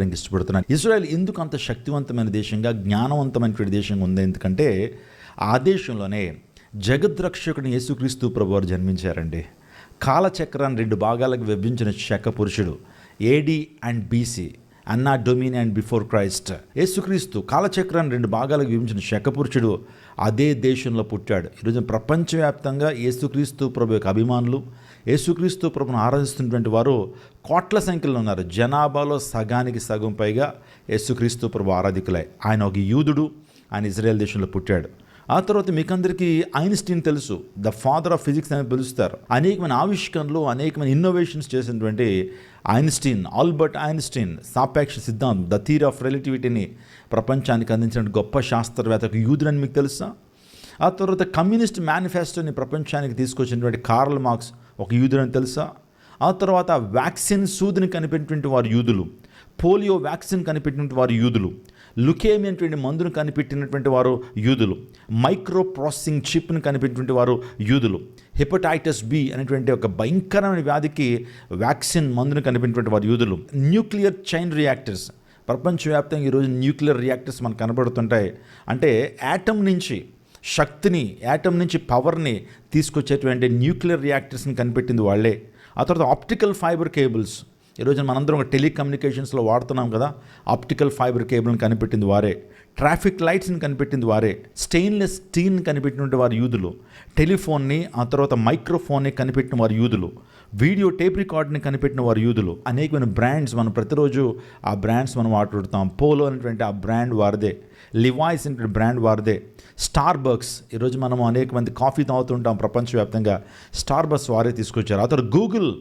మాట్లాడడానికి ఇష్టపడుతున్నాను. ఇజ్రాయెల్ ఎందుకు అంత శక్తివంతమైన దేశంగా జ్ఞానవంతమైనటువంటి దేశంగా ఉంది? ఎందుకంటే ఆ దేశంలోనే జగద్రక్షకుని యేసుక్రీస్తు ప్రభువారు జన్మించారండి. కాలచక్రాన్ని రెండు భాగాలకు విభజించిన శక పురుషుడు ఏడి అండ్ బీసీ అన్నా డొమిన్ అండ్ బిఫోర్ క్రైస్ట్ యేసుక్రీస్తు కాలచక్రాన్ని రెండు భాగాలకు విభజించిన శకపురుషుడు అదే దేశంలో పుట్టాడు. ఈరోజు ప్రపంచవ్యాప్తంగా యేసుక్రీస్తు ప్రభు యొక్క అభిమానులు యేసుక్రీస్తు ప్రభును ఆరాధిస్తున్నటువంటి వారు కోట్ల సంఖ్యలో ఉన్నారు. జనాభాలో సగానికి సగం పైగా యేసుక్రీస్తు ప్రభు ఆరాధికులే. ఆయన ఒక యూదుడు ఆయన ఇజ్రాయెల్ దేశంలో పుట్టాడు. ఆ తర్వాత మీకందరికీ ఐన్స్టీన్ తెలుసు ద ఫాదర్ ఆఫ్ ఫిజిక్స్ అని పిలుస్తారు. అనేకమైన ఆవిష్కరణలు అనేకమైన ఇన్నోవేషన్స్ చేసినటువంటి ఐన్స్టీన్ ఆల్బర్ట్ ఐన్స్టీన్ సాపేక్ష సిద్ధాంతం ద థీర్ ఆఫ్ రిలేటివిటీని ప్రపంచానికి అందించిన గొప్ప శాస్త్రవేత్త యూదుడని మీకు తెలుసా? ఆ తర్వాత కమ్యూనిస్ట్ మేనిఫెస్టోని ప్రపంచానికి తీసుకొచ్చినటువంటి కార్ల్ మార్క్స్ ఒక యూదుడని తెలుసా? ఆ తర్వాత వ్యాక్సిన్ సూదిని కనిపెట్టినటువంటి వారు యూదులు పోలియో వ్యాక్సిన్ కనిపెట్టినటువంటి వారు యూదులు లుకేమి అనేటువంటి మందును కనిపెట్టినటువంటి వారు యూదులు మైక్రో ప్రాసెసింగ్ చిప్ను కనిపెట్టినటువంటి వారు యూదులు హెపటైటిస్ బి అనేటువంటి ఒక భయంకరమైన వ్యాధికి వ్యాక్సిన్ మందును కనిపెట్టినటువంటి వారు యూదులు న్యూక్లియర్ చైన్ రియాక్టర్స్. ప్రపంచవ్యాప్తంగా ఈరోజు న్యూక్లియర్ రియాక్టర్స్ మనకు కనబడుతుంటాయి. అంటే యాటమ్ నుంచి శక్తిని యాటమ్ నుంచి పవర్ని తీసుకొచ్చేటువంటి న్యూక్లియర్ రియాక్టర్స్ని కనిపెట్టింది వాళ్ళే. ఆ తర్వాత ఆప్టికల్ ఫైబర్ కేబుల్స్ ఈరోజు మనందరం ఒక టెలికమ్యూనికేషన్స్లో వాడుతున్నాం కదా ఆప్టికల్ ఫైబర్ కేబుల్ని కనిపెట్టింది వారే. ట్రాఫిక్ లైట్స్ని కనిపెట్టింది వారే. స్టెయిన్లెస్ స్టీల్ని కనిపెట్టినటువంటి వారు యూదులు. టెలిఫోన్ని ఆ తర్వాత మైక్రోఫోన్ని కనిపెట్టిన వారు యూదులు. వీడియో టేప్ రికార్డ్ని కనిపెట్టిన వారు యూదులు. అనేకమైన బ్రాండ్స్ మనం ప్రతిరోజు ఆ బ్రాండ్స్ మనం వాడుతుంటాం పోలో అనేటువంటి ఆ బ్రాండ్ వారిదే. లివాయిస్ అనేటువంటి బ్రాండ్ వారిదే. స్టార్ బక్స్ ఈరోజు మనం అనేక మంది కాఫీ తాగుతుంటాం ప్రపంచవ్యాప్తంగా. స్టార్ బక్స్ వారే తీసుకొచ్చారు. ఆ తర్వాత గూగుల్.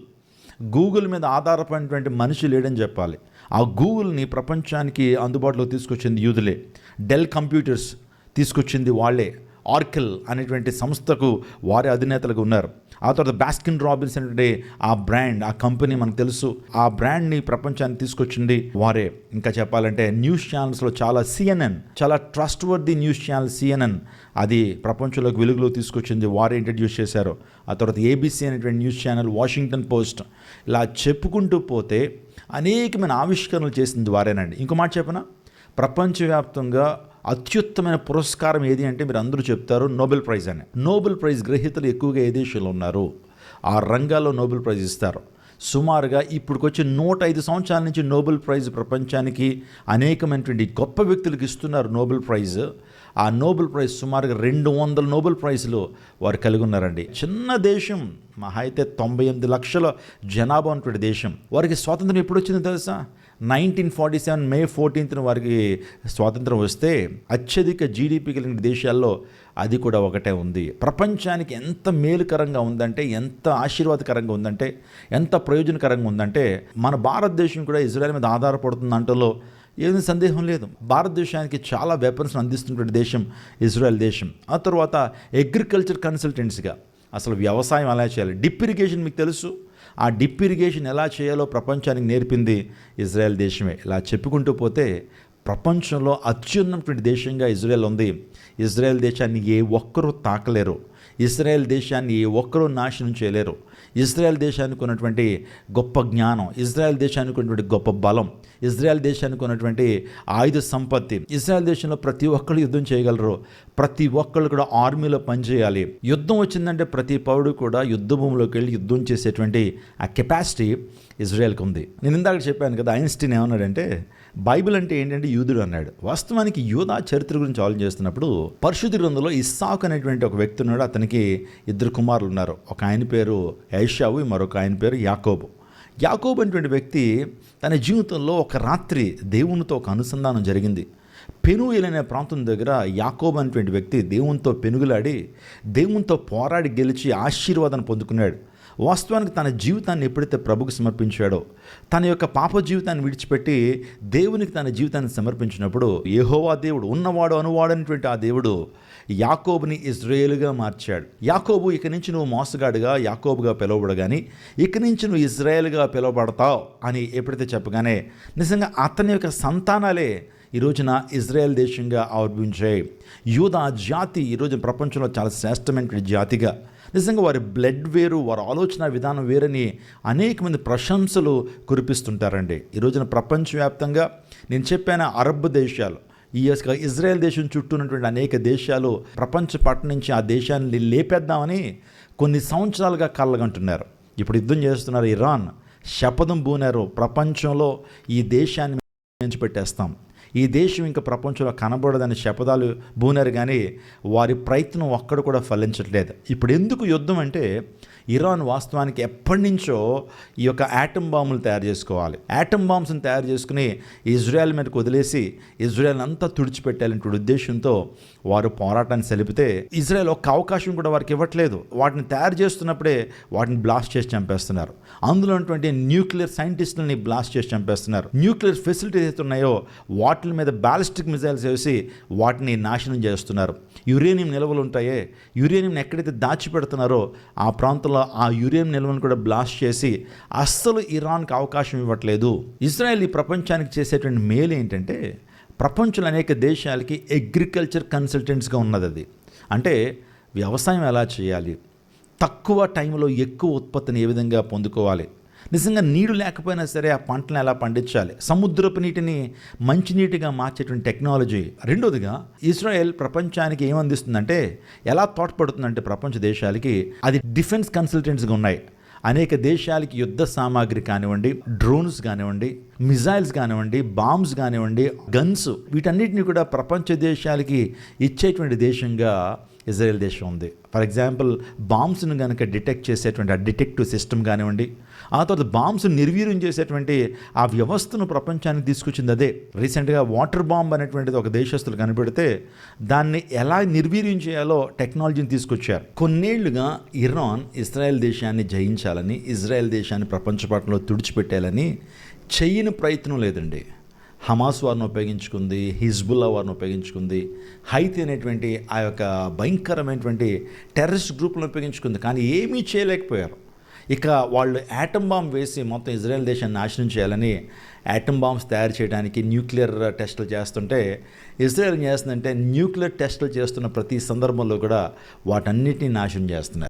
గూగుల్ మీద ఆధారపడినటువంటి మనిషి లేడని చెప్పాలి. ఆ గూగుల్ని ప్రపంచానికి అందుబాటులో తీసుకొచ్చింది యూదులే. డెల్ కంప్యూటర్స్ తీసుకొచ్చింది వాళ్ళే. ఆర్కిల్ అనేటువంటి సంస్థకు వారి అధినేతలుగా ఉన్నారు. ఆ తర్వాత బాస్కిన్ రాబిన్స్ అనేటువంటి ఆ బ్రాండ్ ఆ కంపెనీ మనకు తెలుసు. ఆ బ్రాండ్ని ప్రపంచాన్ని తీసుకొచ్చింది వారే. ఇంకా చెప్పాలంటే న్యూస్ ఛానల్స్లో చాలా సిఎన్ఎన్ చాలా trustworthy news channel CNN అది ప్రపంచంలోకి వెలుగులో తీసుకొచ్చింది. వారే ఇంట్రడ్యూస్ చేశారు. ఆ తర్వాత ఏబీసీ అనేటువంటి న్యూస్ ఛానల్ వాషింగ్టన్ పోస్ట్ ఇలా చెప్పుకుంటూ పోతే అనేకమైన ఆవిష్కరణలు చేసింది వారేనండి. ఇంకో మాట చెప్పనా? ప్రపంచవ్యాప్తంగా అత్యుత్తమైన పురస్కారం ఏది అంటే మీరు అందరూ చెప్తారు నోబెల్ ప్రైజ్ అని. నోబెల్ ప్రైజ్ గ్రహీతలు ఎక్కువగా ఏ దేశంలో ఉన్నారు? ఆ రంగాల్లో నోబెల్ ప్రైజ్ ఇస్తారు. సుమారుగా ఇప్పుడుకొచ్చి నూట ఐదు సంవత్సరాల నుంచి నోబెల్ ప్రైజ్ ప్రపంచానికి అనేకమైనటువంటి గొప్ప వ్యక్తులకు ఇస్తున్నారు నోబెల్ ప్రైజ్. ఆ నోబెల్ ప్రైజ్ సుమారుగా రెండు వందల నోబెల్ ప్రైజ్లు వారు కలిగి ఉన్నారండి. చిన్న దేశం మహా అయితే తొంభై ఎనిమిది లక్షల జనాభా ఉన్నటువంటి దేశం. వారికి స్వాతంత్రం ఎప్పుడు వచ్చిందో తెలుసా? నైన్టీన్ ఫార్టీ సెవెన్ మే ఫోర్టీన్త్న వారికి స్వాతంత్రం వస్తే అత్యధిక జీడిపి కలిగిన దేశాల్లో అది కూడా ఒకటే ఉంది. ప్రపంచానికి ఎంత మేలుకరంగా ఉందంటే ఎంత ఆశీర్వాదకరంగా ఉందంటే ఎంత ప్రయోజనకరంగా ఉందంటే మన భారతదేశం కూడా ఇజ్రాయెల్ మీద ఆధారపడుతుంది అంటలో ఏమీ సందేహం లేదు. భారతదేశానికి చాలా వెపన్స్ అందిస్తున్నటువంటి దేశం ఇజ్రాయెల్ దేశం. ఆ తర్వాత అగ్రికల్చర్ కన్సల్టెంట్స్గా అసలు వ్యవసాయం అలా చేయాలి? డిప్ ఇరిగేషన్ మీకు తెలుసు. ఆ డిప్ ఇరిగేషన్ ఎలా చేయాలో ప్రపంచానికి నేర్పింది ఇజ్రాయెల్ దేశమే. ఇలా చెప్పుకుంటూ పోతే ప్రపంచంలో అత్యున్నటువంటి దేశంగా ఇజ్రాయెల్ ఉంది. ఇజ్రాయెల్ దేశాన్ని ఏ ఒక్కరూ తాకలేరు. ఇజ్రాయెల్ దేశాన్ని ఏ ఒక్కరూ నాశనం చేయలేరు. ఇజ్రాయెల్ దేశానికి ఉన్నటువంటి గొప్ప జ్ఞానం ఇజ్రాయెల్ దేశానికి ఉన్నటువంటి గొప్ప బలం ఇజ్రాయెల్ దేశానికి ఉన్నటువంటి ఆయుధ సంపత్తి. ఇజ్రాయెల్ దేశంలో ప్రతి ఒక్కరు యుద్ధం చేయగలరు. ప్రతి ఒక్కళ్ళు కూడా ఆర్మీలో పనిచేయాలి. యుద్ధం వచ్చిందంటే ప్రతి పౌరుడు కూడా యుద్ధ భూమిలోకి వెళ్ళి యుద్ధం చేసేటువంటి ఆ కెపాసిటీ ఇజ్రాయెల్కి ఉంది. నేను ఇందాక చెప్పాను కదా ఐన్స్టీన్ ఏమన్నాడంటే బైబిల్ అంటే ఏంటంటే యూదుడు అన్నాడు. వాస్తవానికి యూదా చరిత్ర గురించి ఆలోచన చేస్తున్నప్పుడు పరిశుద్ధ గ్రంథంలో ఇస్సాక్ అనేటువంటి ఒక వ్యక్తి ఉన్నాడు. అతనికి ఇద్దరు కుమారులు ఉన్నారు. ఒక ఆయన పేరు ఐషావు మరొక ఆయన పేరు యాకోబు. యాకోబు అనేటువంటి వ్యక్తి తన జీవితంలో ఒక రాత్రి దేవునితో ఒక అనుసంధానం జరిగింది. పెనుయిల్ అనే ప్రాంతం దగ్గర యాకోబు అనేటువంటి వ్యక్తి దేవునితో పెనుగులాడి దేవునితో పోరాడి గెలిచి ఆశీర్వాదాన్ని పొందుకున్నాడు. వాస్తవానికి తన జీవితాన్ని ఎప్పుడైతే ప్రభుకు సమర్పించాడో తన యొక్క పాప జీవితాన్ని విడిచిపెట్టి దేవునికి తన జీవితాన్ని సమర్పించినప్పుడు యెహోవా దేవుడు ఉన్నవాడు అనువాడైనటువంటి ఆ దేవుడు యాకోబుని ఇజ్రాయేల్గా మార్చాడు. యాకోబు ఇక నుంచి నువ్వు మోసగాడుగా యాకోబుగా పిలువబడగాని ఇక నుంచి నువ్వు ఇజ్రాయేల్గా పిలువబడతావు అని ఎప్పుడైతే చెప్పగానే నిజంగా అతని యొక్క సంతానాలే ఈ రోజున ఇజ్రాయెల్ దేశంగా ఆవిర్భించాయి యూదా జాతి ఈ ప్రపంచంలో చాలా శ్రేష్టమైన జాతిగా. నిజంగా వారి బ్లడ్ వేరు వారి ఆలోచన విధానం వేరని అనేక మంది ప్రశంసలు కురిపిస్తుంటారండి. ఈ రోజున ప్రపంచవ్యాప్తంగా నేను చెప్పాను అరబ్ దేశాలు. ఈ యొక్క ఇజ్రాయెల్ దేశం చుట్టూ ఉన్నటువంటి అనేక దేశాలు ప్రపంచ పట్ల నుంచి ఆ దేశాన్ని లేపేద్దామని కొన్ని సంవత్సరాలుగా కళ్ళగంటున్నారు ఇప్పుడు యుద్ధం చేస్తున్నారు ఇరాన్. శపథం బూనారు. ప్రపంచంలో ఈ దేశాన్ని నుంచి పెట్టేస్తాం ఈ దేశం ఇంకా ప్రపంచంలో కనబడదని శపథాలు బూనారు కానీ వారి ప్రయత్నం ఒక్కడ కూడా ఫలించట్లేదు. ఇప్పుడు ఎందుకు యుద్ధం అంటే ఇరాన్ వాస్తవానికి ఎప్పటి నుంచో ఈ యొక్క యాటమ్ బాంబులు తయారు చేసుకోవాలి. యాటమ్ బాంబ్స్ని తయారు చేసుకుని ఇజ్రాయెల్ మీదకు వదిలేసి ఇజ్రాయెల్ అంతా తుడిచిపెట్టాలంటే ఉద్దేశంతో వారు పోరాటాన్ని సెలిపితే ఇజ్రాయెల్ ఒక్క అవకాశం కూడా వారికి ఇవ్వట్లేదు. వాటిని తయారు చేస్తున్నప్పుడే వాటిని బ్లాస్ట్ చేసి చంపేస్తున్నారు. అందులో ఉన్నటువంటి న్యూక్లియర్ సైంటిస్టులని బ్లాస్ట్ చేసి చంపేస్తున్నారు. న్యూక్లియర్ ఫెసిలిటీస్ అయితే ఉన్నాయో వాటి మీద బ్యాలిస్టిక్ మిజైల్స్ వేసి వాటిని నాశనం చేస్తున్నారు. యురేనియం నిల్వలు ఉంటాయే. యురేనియంని ఎక్కడైతే దాచిపెడుతున్నారో ఆ ప్రాంతంలో ఆ యురేనియం నిల్వను కూడా బ్లాస్ట్ చేసి అస్సలు ఇరాన్కి అవకాశం ఇవ్వట్లేదు. ఇజ్రాయెల్ ఈ ప్రపంచానికి చేసేటువంటి మేలు ఏంటంటే ప్రపంచంలో అనేక దేశాలకి అగ్రికల్చర్ కన్సల్టెంట్స్గా ఉన్నది అది. అంటే వ్యవసాయం ఎలా చేయాలి? తక్కువ టైంలో ఎక్కువ ఉత్పత్తిని ఏ విధంగా పొందుకోవాలి? నిజంగా నీరు లేకపోయినా సరే ఆ పంటను ఎలా పండించాలి? సముద్రపు నీటిని మంచినీటిగా మార్చేటువంటి టెక్నాలజీ. రెండోదిగా ఇజ్రాయెల్ ప్రపంచానికి ఏమందిస్తుందంటే ఎలా తోడ్పడుతుందంటే ప్రపంచ దేశాలకి అది డిఫెన్స్ కన్సల్టెంట్స్గా ఉన్నాయి. అనేక దేశాలకి యుద్ధ సామాగ్రి కానివ్వండి డ్రోన్స్ కానివ్వండి మిజైల్స్ కానివ్వండి బాంబ్స్ కానివ్వండి గన్స్ వీటన్నిటిని కూడా ప్రపంచ దేశాలకి ఇచ్చేటువంటి దేశంగా ఇజ్రాయెల్ దేశం ఉంది. ఫర్ ఎగ్జాంపుల్ బాంబ్స్ను కనుక డిటెక్ట్ చేసేటువంటి ఆ డిటెక్టివ్ సిస్టమ్ కానివ్వండి ఆ తర్వాత బాంబ్స్ నిర్వీర్యం చేసేటువంటి ఆ వ్యవస్థను ప్రపంచానికి తీసుకొచ్చింది అదే. రీసెంట్గా వాటర్ బాంబ్ అనేటువంటిది ఒక దేశస్తులు కనిపెడితే దాన్ని ఎలా నిర్వీర్యం చేయాలో టెక్నాలజీని తీసుకొచ్చారు. కొన్నేళ్ళుగా ఇరాన్ ఇజ్రాయెల్ దేశాన్ని జయించాలని ఇజ్రాయెల్ దేశాన్ని ప్రపంచపాటంలో తుడిచిపెట్టాలని చేయని ప్రయత్నం లేదండి. హమాస్ వారిని ఉపయోగించుకుంది హిజ్బుల్లా వారిని ఉపయోగించుకుంది హైతీ అనేటువంటి ఆ యొక్క భయంకరమైనటువంటి టెర్రరిస్ట్ గ్రూప్లను ఉపయోగించుకుంది. కానీ ఏమీ చేయలేకపోయారు. ఇక వాళ్ళు యాటమ్ బాంబ్ వేసి మొత్తం ఇజ్రాయెల్ దేశాన్ని నాశనం చేయాలని యాటమ్ బాంబ్స్ తయారు చేయడానికి న్యూక్లియర్ టెస్టులు చేస్తుంటే ఇజ్రాయెల్ ఏం చేస్తుందంటే న్యూక్లియర్ టెస్టులు చేస్తున్న ప్రతి సందర్భంలో కూడా వాటన్నిటిని నాశనం చేస్తున్నారు.